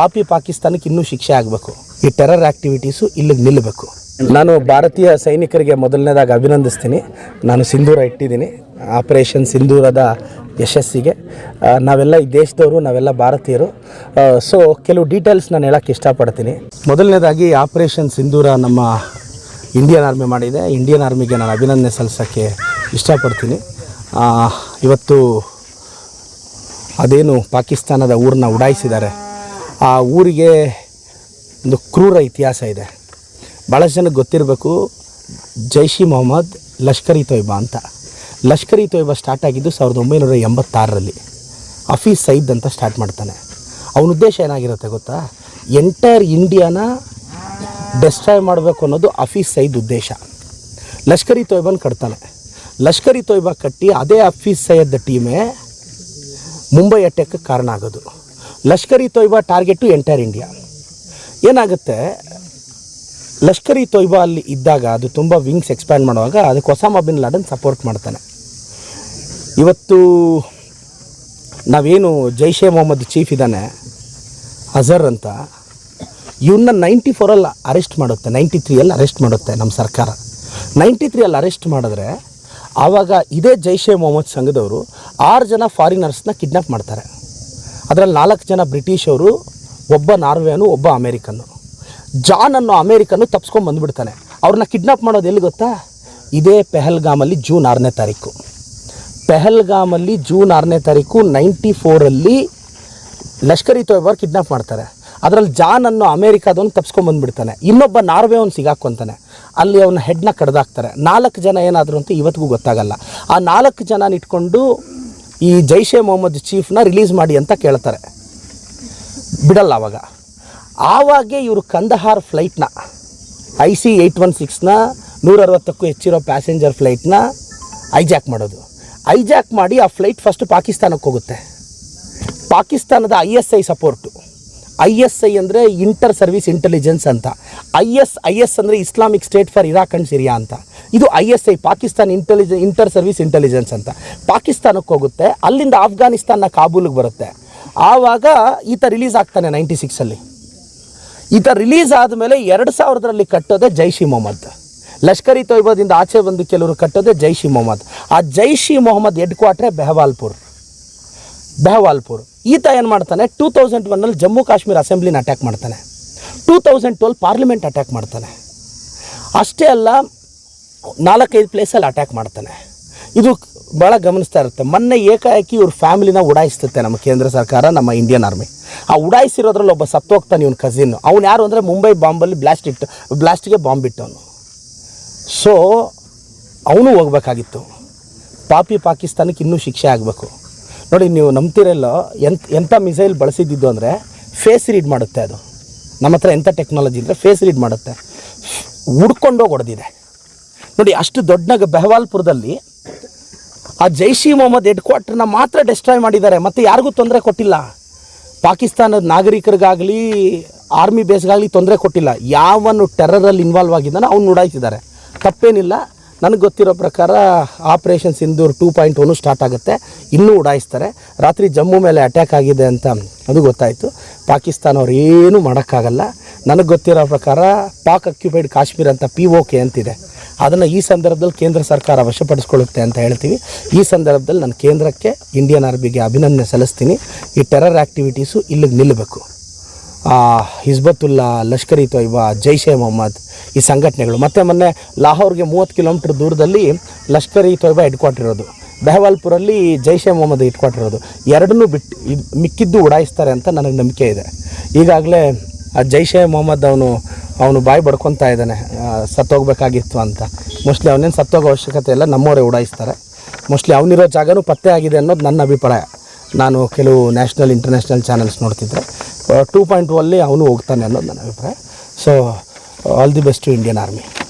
ಪಾಪಿ ಪಾಕಿಸ್ತಾನಕ್ಕೆ ಇನ್ನೂ ಶಿಕ್ಷೆ ಆಗಬೇಕು. ಈ ಟೆರರ್ ಆ್ಯಕ್ಟಿವಿಟೀಸು ಇಲ್ಲಿಗೆ ನಿಲ್ಲಬೇಕು ನಾನು ಭಾರತೀಯ ಸೈನಿಕರಿಗೆ ಮೊದಲನೇದಾಗಿ ಅಭಿನಂದಿಸ್ತೀನಿ. ನಾನು ಸಿಂಧೂರ ಇಟ್ಟಿದ್ದೀನಿ. ಆಪರೇಷನ್ ಸಿಂಧೂರದ ಯಶಸ್ಸಿಗೆ. ನಾವೆಲ್ಲ ಈ ದೇಶದವರು, ನಾವೆಲ್ಲ ಭಾರತೀಯರು. ಸೊ ಕೆಲವು ಡೀಟೇಲ್ಸ್ ನಾನು ಹೇಳೋಕ್ಕೆ ಇಷ್ಟಪಡ್ತೀನಿ. ಮೊದಲನೇದಾಗಿ ಆಪರೇಷನ್ ಸಿಂಧೂರ ನಮ್ಮ ಇಂಡಿಯನ್ ಆರ್ಮಿ ಮಾಡಿದೆ. ಇಂಡಿಯನ್ ಆರ್ಮಿಗೆ ನಾನು ಅಭಿನಂದನೆ ಸಲ್ಲಿಸೋಕ್ಕೆ ಇಷ್ಟಪಡ್ತೀನಿ. ಇವತ್ತು ಅದೇನು ಪಾಕಿಸ್ತಾನದ ಊರನ್ನ ಉಡಾಯಿಸಿದ್ದಾರೆ. ಆ ಊರಿಗೆ ಒಂದು ಕ್ರೂರ ಇತಿಹಾಸ ಇದೆ. ಭಾಳಷ್ಟು ಜನಕ್ಕೆ ಗೊತ್ತಿರಬೇಕು ಜೈಷ್ ಮೊಹಮ್ಮದ್ ಲಷ್ಕರ್ ಇ ತೊಯ್ಬಾ ಅಂತ. ಲಷ್ಕರ್ ಇ ತೊಯ್ಬಾ ಸ್ಟಾರ್ಟ್ ಆಗಿದ್ದು ಸಾವಿರದ ಒಂಬೈನೂರ ಎಂಬತ್ತಾರರಲ್ಲಿ. ಹಫೀಸ್ ಸೈದ್ ಅಂತ ಸ್ಟಾರ್ಟ್ ಮಾಡ್ತಾನೆ. ಅವನ ಉದ್ದೇಶ ಏನಾಗಿರುತ್ತೆ ಗೊತ್ತಾ? ಎಂಟೈರ್ ಇಂಡಿಯಾನ ಡೆಸ್ಟ್ರಾಯ್ ಮಾಡಬೇಕು ಅನ್ನೋದು ಹಫೀಸ್ ಸೈದ್ ಉದ್ದೇಶ. ಲಷ್ಕರ್ ಇ ತೊಯ್ಬಾನ ಕಟ್ತಾನೆ. ಲಷ್ಕರ್ ಇ ತೊಯ್ಬಾ ಕಟ್ಟಿ ಅದೇ ಹಫೀಸ್ ಸೈಯದ್ ಟೀಮೇ ಮುಂಬೈ ಅಟ್ಯಾಕ್ ಕಾರಣ ಆಗೋದು. Lashkar Toiba target entire India. ಏನಾಗುತ್ತೆ? ಲಷ್ಕರಿ ತೊಯ್ಬಾ ಅಲ್ಲಿ ಇದ್ದಾಗ ಅದು ತುಂಬ ವಿಂಗ್ಸ್ ಎಕ್ಸ್ಪ್ಯಾಂಡ್ ಮಾಡುವಾಗ ಅದಕ್ಕೆ ಹೊಸ ಬಿನ್ ಲಾಡನ್ ಸಪೋರ್ಟ್ ಮಾಡ್ತಾನೆ. ಇವತ್ತು ನಾವೇನು ಜೈಷೆ ಮೊಹಮ್ಮದ್ ಚೀಫ್ ಇದ್ದಾನೆ, ಅಜರ್ ಅಂತ ಇವನ್ನ ನೈಂಟಿ ಫೋರಲ್ಲಿ ಅರೆಸ್ಟ್ ಮಾಡುತ್ತೆ ನೈಂಟಿ ತ್ರೀಯಲ್ಲಿ ಅರೆಸ್ಟ್ ಮಾಡುತ್ತೆ ನಮ್ಮ ಸರ್ಕಾರ. ನೈಂಟಿ ತ್ರೀಯಲ್ಲಿ ಅರೆಸ್ಟ್ ಮಾಡಿದ್ರೆ ಆವಾಗ ಇದೇ ಜೈಷೆ ಮೊಹಮ್ಮದ್ ಸಂಘದವರು ಆರು ಜನ ಫಾರಿನರ್ಸ್ನ ಕಿಡ್ನಾಪ್ ಮಾಡ್ತಾರೆ. ಅದರಲ್ಲಿ ನಾಲ್ಕು ಜನ ಬ್ರಿಟಿಷವರು ಒಬ್ಬ ನಾರ್ವೆಯನು ಒಬ್ಬ ಅಮೇರಿಕನ್ನು. ಜಾನ್ ಅನ್ನೋ ಅಮೇರಿಕನ್ನು ತಪ್ಸ್ಕೊಂಡು ಬಂದುಬಿಡ್ತಾನೆ. ಅವ್ರನ್ನ ಕಿಡ್ನಾಪ್ ಮಾಡೋದು ಎಲ್ಲಿ ಗೊತ್ತಾ? ಇದೇ ಪೆಹಲ್ಗಾಮಲ್ಲಿ ಜೂನ್ ಆರನೇ ತಾರೀಕು. ಪೆಹಲ್ಗಾಮಲ್ಲಿ ಜೂನ್ ಆರನೇ ತಾರೀಕು ನೈಂಟಿ ಫೋರಲ್ಲಿ ಲಷ್ಕರ್ ಇ ತೊಯ್ಬಾರ್ ಕಿಡ್ನಾಪ್ ಮಾಡ್ತಾರೆ. ಅದರಲ್ಲಿ ಜಾನ್ ಅನ್ನೋ ಅಮೇರಿಕಾದವನು ತಪ್ಸ್ಕೊಂಡು ಬಂದುಬಿಡ್ತಾನೆ. ಇನ್ನೊಬ್ಬ ನಾರ್ವೆ ಅವ್ನು ಸಿಗಾಕೊಂತಾನೆ. ಅಲ್ಲಿ ಅವನ ಹೆಡ್ನ ಕಡ್ದಾಕ್ತಾರೆ. ನಾಲ್ಕು ಜನ ಏನಾದರೂ ಅಂತ ಇವತ್ತಿಗೂ ಗೊತ್ತಾಗಲ್ಲ. ಆ ನಾಲ್ಕು ಜನ ಇಟ್ಕೊಂಡು ಈ ಜೈಷೆ ಮೊಹಮ್ಮದ್ ಚೀಫ್ನ ರಿಲೀಸ್ ಮಾಡಿ ಅಂತ ಕೇಳ್ತಾರೆ. ಬಿಡಲ್ಲ ಆವಾಗ ಆವಾಗೆ ಇವರು ಕಂದಹಾರ್ ಫ್ಲೈಟ್ನ ಐ ಸಿ ಏಯ್ಟ್ ಒನ್ ಸಿಕ್ಸ್ನ ನೂರ ಅರವತ್ತಕ್ಕೂ ಹೆಚ್ಚಿರೋ ಪ್ಯಾಸೆಂಜರ್ ಫ್ಲೈಟ್ನ ಐಜ್ಯಾಕ್ ಮಾಡೋದು. ಐಜ್ಯಾಕ್ ಮಾಡಿ ಆ ಫ್ಲೈಟ್ ಫಸ್ಟ್ ಪಾಕಿಸ್ತಾನಕ್ಕೆ ಹೋಗುತ್ತೆ. ಪಾಕಿಸ್ತಾನದ I S I support. I S I ಅಂದರೆ ಇಂಟರ್ ಸರ್ವಿಸ್ ಇಂಟೆಲಿಜೆನ್ಸ್ ಅಂತ. ಐ ಎಸ್ ಐ ಎಸ್ ಅಂದರೆ Islamic state for Iraq and Syria ಅಂತ. ಇದು I S I, Pakistan intelligence, inter service intelligence ಅಂತ. ಪಾಕಿಸ್ತಾನಕ್ಕೆ ಹೋಗುತ್ತೆ, ಅಲ್ಲಿಂದ ಆಫ್ಘಾನಿಸ್ತಾನ ಕಾಬೂಲಿಗೆ ಬರುತ್ತೆ. ಆವಾಗ ಈತ ರಿಲೀಸ್ ಆಗ್ತಾನೆ ನೈಂಟಿ ಸಿಕ್ಸಲ್ಲಿ ಈತ ರಿಲೀಸ್ ಆದಮೇಲೆ ಎರಡು ಸಾವಿರದಲ್ಲಿ ಕಟ್ಟೋದೆ ಜೈಷ್ ಇ ಮೊಹಮ್ಮದ್. ಲಷ್ಕರ್ ಇ ತೊಯ್ಬಾದಿಂದ ಆಚೆ ಬಂದು ಕೆಲವರು ಕಟ್ಟೋದೆ ಜೈಷ್ ಇ ಮೊಹಮ್ಮದ್. ಆ ಜೈಷ್ ಮೊಹಮ್ಮದ್ ಹೆಡ್ ಕ್ವಾರ್ಟ್ರೆ ಬೆಹವಾಲ್ಪುರ್. ಬೆಹವಾಲ್ಪುರ್. ಈತ ಏನು ಮಾಡ್ತಾನೆ? ಟೂ ತೌಸಂಡ್ ಒನ್ನಲ್ಲಿ ಜಮ್ಮು ಕಾಶ್ಮೀರ ಅಸೆಂಬ್ಲಿನ ಅಟ್ಯಾಕ್ ಮಾಡ್ತಾನೆ. Two thousand twelve parliament attack ಮಾಡ್ತಾನೆ. ಅಷ್ಟೇ ಅಲ್ಲ, ನಾಲ್ಕೈದು ಪ್ಲೇಸಲ್ಲಿ ಅಟ್ಯಾಕ್ ಮಾಡ್ತಾನೆ. ಇದು ಭಾಳ ಗಮನಿಸ್ತಾ ಇರುತ್ತೆ. ಮೊನ್ನೆ ಏಕಾಏಕಿ ಇವ್ರ ಫ್ಯಾಮಿಲಿನ ಉಡಾಯಿಸ್ತತೆ ನಮ್ಮ ಕೇಂದ್ರ ಸರ್ಕಾರ, ನಮ್ಮ ಇಂಡಿಯನ್ ಆರ್ಮಿ ಆ ಉಡಾಯಿಸಿರೋದ್ರಲ್ಲಿ ಒಬ್ಬ ಸತ್ತೋಗ್ತಾನೆ ಇವನು ಕಸಿನ್ ಅವ್ನು ಯಾರು ಅಂದರೆ ಮುಂಬೈ ಬಾಂಬಲ್ಲಿ ಬ್ಲಾಸ್ಟ್ ಇಟ್ಟು ಬ್ಲಾಸ್ಟಿಗೆ ಬಾಂಬ್ ಇಟ್ಟವನು ಸೊ ಅವನು ಹೋಗ್ಬೇಕಾಗಿತ್ತು. ಪಾಪಿ ಪಾಕಿಸ್ತಾನಕ್ಕೆ ಇನ್ನೂ ಶಿಕ್ಷೆ ಆಗಬೇಕು. ನೋಡಿ, ನೀವು ನಂಬ್ತಿರಲ್ಲೋ ಎಂತ ಎಂಥ ಮಿಸೈಲ್ ಬಳಸಿದ್ದು ಅಂದರೆ ಫೇಸ್ ರೀಡ್ ಮಾಡುತ್ತೆ ಅದು. ನಮ್ಮ ಹತ್ರ ಎಂಥ ಟೆಕ್ನಾಲಜಿ ಅಂದರೆ ಫೇಸ್ ರೀಡ್ ಮಾಡುತ್ತೆ. ಹುಡ್ಕೊಂಡೋಗಿ ಹೊಡೆದಿದೆ. ನೋಡಿ, ಅಷ್ಟು ದೊಡ್ಡ ಬೆಹವಾಲ್ಪುರದಲ್ಲಿ ಆ ಜೈಷ್ ಮೊಹಮ್ಮದ್ ಹೆಡ್ ಕ್ವಾರ್ಟರ್ನ ಮಾತ್ರ ಡೆಸ್ಟ್ರಾಯ್ ಮಾಡಿದ್ದಾರೆ. ಮತ್ತು ಯಾರಿಗೂ ತೊಂದರೆ ಕೊಟ್ಟಿಲ್ಲ. ಪಾಕಿಸ್ತಾನದ ನಾಗರಿಕರಿಗಾಗಲಿ, ಆರ್ಮಿ ಬೇಸ್ಗಾಗಲಿ ತೊಂದರೆ ಕೊಟ್ಟಿಲ್ಲ. ಯಾವನು ಟೆರರಲ್ಲಿ ಇನ್ವಾಲ್ವ್ ಆಗಿದ್ದಾನೋ, ಅವ್ನು ಉಡಾಯಿಸಿದ್ದಾರೆ ತಪ್ಪೇನಿಲ್ಲ. ನನಗೆ ಗೊತ್ತಿರೋ ಪ್ರಕಾರ operation Sindoor two point one start ಆಗುತ್ತೆ. ಇನ್ನೂ ಉಡಾಯಿಸ್ತಾರೆ. ರಾತ್ರಿ ಜಮ್ಮು ಮೇಲೆ ಅಟ್ಯಾಕ್ ಆಗಿದೆ ಅಂತ ಅದು ಗೊತ್ತಾಯಿತು. ಪಾಕಿಸ್ತಾನ ಅವ್ರು ಏನೂ ಮಾಡೋಕ್ಕಾಗಲ್ಲ. ನನಗೆ ಗೊತ್ತಿರೋ ಪ್ರಕಾರ ಪಾಕ್ ಅಕ್ಯುಪೈಡ್ ಕಾಶ್ಮೀರ ಅಂತ ಪಿ ಓ ಕೆ ಅಂತಿದೆ. ಅದನ್ನು ಈ ಸಂದರ್ಭದಲ್ಲಿ ಕೇಂದ್ರ ಸರ್ಕಾರ ವಶಪಡಿಸ್ಕೊಳ್ಳುತ್ತೆ ಅಂತ ಹೇಳ್ತೀವಿ. ಈ ಸಂದರ್ಭದಲ್ಲಿ ನಾನು ಕೇಂದ್ರಕ್ಕೆ ಇಂಡಿಯನ್ ಆರ್ಮಿಗೆ ಅಭಿನಂದನೆ ಸಲ್ಲಿಸ್ತೀನಿ. ಈ ಟೆರರ್ ಆ್ಯಕ್ಟಿವಿಟೀಸು ಇಲ್ಲಿಗೆ ನಿಲ್ಲಬೇಕು ಆ, ಲಷ್ಕರಿ ಇ ತೊಯ್ಬಾ ಜೈಷ್ ಎ ಮೊಹಮ್ಮದ್ ಈ ಸಂಘಟನೆಗಳು. ಮತ್ತು ಮೊನ್ನೆ ಲಾಹೋರ್ಗೆ ಮೂವತ್ತು ಕಿಲೋಮೀಟ್ರ್ ದೂರದಲ್ಲಿ ಲಷ್ಕರಿ ಇ ತೊಯ್ಬಾ ಹೆಡ್ ಕ್ವಾರ್ಟರ್ ಇರೋದು. ಬೆಹವಾಲ್ಪುರಲ್ಲಿ ಜೈಷ್ ಎ ಮೊಹಮ್ಮದ್ ಹೆಡ್ ಕ್ವಾರ್ಟರ್ ಇರೋದು. ಎರಡನ್ನೂ ಬಿಟ್ಟು ಮಿಕ್ಕಿದ್ದು ಉಡಾಯಿಸ್ತಾರೆ ಅಂತ ನನಗೆ ನಂಬಿಕೆ ಇದೆ. ಈಗಾಗಲೇ ಆ ಜೈಷ್ ಎ ಮೊಹಮ್ಮದ್ ಅವನು ಅವನು ಬಾಯಿ ಬಡ್ಕೊತಾ ಇದ್ದಾನೆ. ಸತ್ತೋಗಬೇಕಾಗಿತ್ತು ಸತ್ತೋಗ್ಬೇಕಾಗಿತ್ತು ಅಂತ. ಮೋಸ್ಟ್ಲಿ ಅವನೇನು ಸತ್ತೋಗೋ ಅವಶ್ಯಕತೆ ಇಲ್ಲ ನಮ್ಮವರೇ ಉಡಾಯಿಸ್ತಾರೆ. ಮೋಸ್ಟ್ಲಿ ಅವನಿರೋ ಜಾಗನೂ ಪತ್ತೆ ಆಗಿದೆ ಅನ್ನೋದು ನನ್ನ ಅಭಿಪ್ರಾಯ. ನಾನು ಕೆಲವು ನ್ಯಾಷನಲ್ ಇಂಟರ್ನ್ಯಾಷನಲ್ ಚಾನಲ್ಸ್ ನೋಡ್ತಿದ್ದೆ ಟೂ ಪಾಯಿಂಟ್ ಅಲ್ಲಿ ಅವನು ಹೋಗ್ತಾನೆ ಅನ್ನೋದು ನನ್ನ ಅಭಿಪ್ರಾಯ. So all the best to Indian army